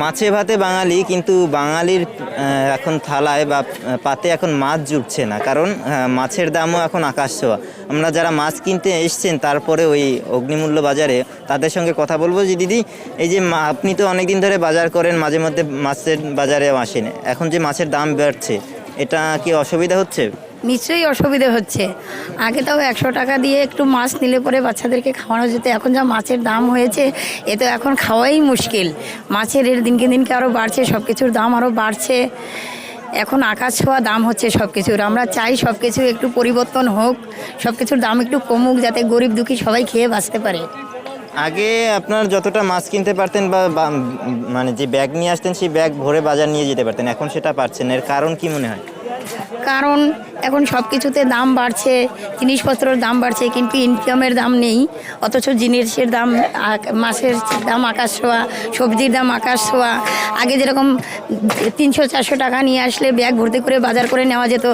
মাছে ভাতে বাঙালি, কিন্তু বাঙালির এখন থালায় বা পাতে এখন মাছ জুটছে না। কারণ মাছের দামও এখন আকাশ ছোঁয়া। আমরা যারা মাছ কিনতে এসছেন, তারপরে ওই অগ্নিমূল্য বাজারে তাদের সঙ্গে কথা বলব যে, দিদি, এই যে আপনি তো অনেকদিন ধরে বাজার করেন মাঝে মধ্যে মাছের বাজারেও আসেন। এখন যে মাছের দাম বাড়ছে, এটা কি অসুবিধা হচ্ছে? নিশ্চয়ই অসুবিধে হচ্ছে। আগে তাও একশো টাকা দিয়ে একটু মাছ নিলে পরে বাচ্চাদেরকে খাওয়ানো যেত, এখন যা মাছের দাম হয়েছে, এ তো এখন খাওয়াই মুশকিল। মাছের রেট দিনকে দিনকে আরও বাড়ছে সব কিছুর দাম আরও বাড়ছে। এখন আকাশ ছোঁয়া দাম হচ্ছে সব কিছুর আমরা চাই সব কিছু একটু পরিবর্তন হোক সব কিছুর দাম একটু কমুক, যাতে গরিব দুঃখী সবাই খেয়ে বাঁচতে পারে। আগে আপনার যতটা মাছ কিনতে পারতেন বা- মানে যে ব্যাগ নিয়ে আসতেন, সেই ব্যাগ ভরে বাজার নিয়ে যেতে পারতেন, এখন সেটা পারছেন এর কারণ কি মনে হয়? কারণ এখন সব কিছুতে দাম বাড়ছে, জিনিসপত্রের দাম বাড়ছে, কিন্তু ইনকামের দাম নেই। অথচ জিনিসের দাম মাছের দাম আকাশ ছোঁয়া, সবজির দাম আকাশ ছোঁয়া। আগে যেরকম তিনশো চারশো টাকা নিয়ে আসলে ব্যাগ ভর্তি করে বাজার করে নেওয়া যেত,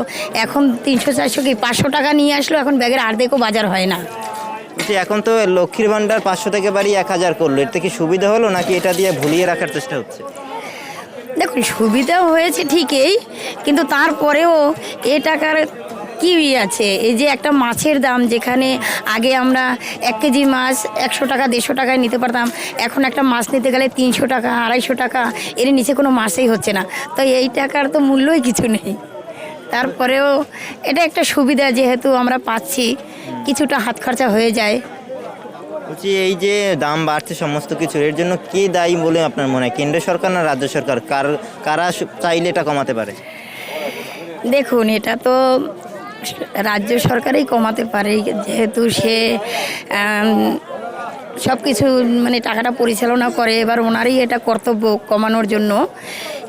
এখন তিনশো চারশো কি পাঁচশো টাকা নিয়ে আসলেও এখন ব্যাগের আর্ধেকও বাজার হয় না। এখন তো লক্ষ্মীর ভান্ডার পাঁচশো থেকে বাড়ি এক হাজার করল, এর থেকে সুবিধা হলো নাকি এটা দিয়ে ভুলিয়ে রাখার চেষ্টা হচ্ছে? দেখুন, সুবিধা হয়েছে ঠিকই, কিন্তু তারপরেও এ টাকার কি আছে? এই যে একটা মাছের দাম, যেখানে আগে আমরা এক কেজি মাছ একশো টাকা, দেড়শো টাকায় নিতে পারতাম, এখন একটা মাছ নিতে গেলে তিনশো টাকা, আড়াইশো টাকা, এর নিচে কোনো মাছই হচ্ছে না। তো এই টাকার তো মূল্যই কিছু নেই। তারপরেও এটা একটা সুবিধা যেহেতু আমরা পাচ্ছি, কিছুটা হাত খরচা হয়ে যায়। বলছি, এই যে দাম বাড়ছে সমস্ত কিছু এর জন্য কে দায়ী বলে আপনার মনে হয়? কেন্দ্র সরকার না রাজ্য সরকার? কার, কারা চাইলে এটা কমাতে পারে? দেখুন, এটা তো রাজ্য সরকারই কমাতে পারে, যেহেতু সে সব কিছু মানে টাকাটা পরিচালনা করে, এবার ওনারই এটা কর্তব্য কমানোর জন্য।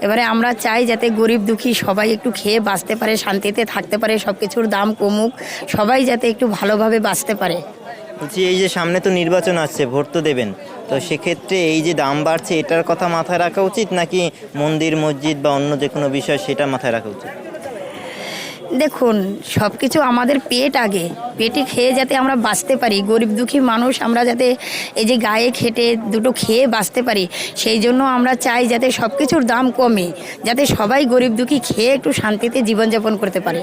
এবারে আমরা চাই যাতে গরিব দুঃখী সবাই একটু খেয়ে বাঁচতে পারে, শান্তিতে থাকতে পারে সব কিছুর দাম কমুক, সবাই যাতে একটু ভালোভাবে বাঁচতে পারে। বলছি, এই যে সামনে তো নির্বাচন আসছে, ভোট তো দেবেন। তো সেক্ষেত্রে এই যে দাম বাড়ছে, এটার কথা মাথায় রাখা উচিত নাকি মন্দির, মসজিদ বা অন্য যে কোনো বিষয় সেটা মাথায় রাখা উচিত? দেখুন সব কিছু আমাদের পেট আগে। পেটে খেয়ে যাতে আমরা বাঁচতে পারি, গরিব দুঃখী মানুষ আমরা যাতে এই যে গায়ে খেটে দুটো খেয়ে বাঁচতে পারি, সেই জন্য আমরা চাই যাতে সব কিছুর দাম কমে, যাতে সবাই গরিব দুঃখী খেয়ে একটু শান্তিতে জীবনযাপন করতে পারে।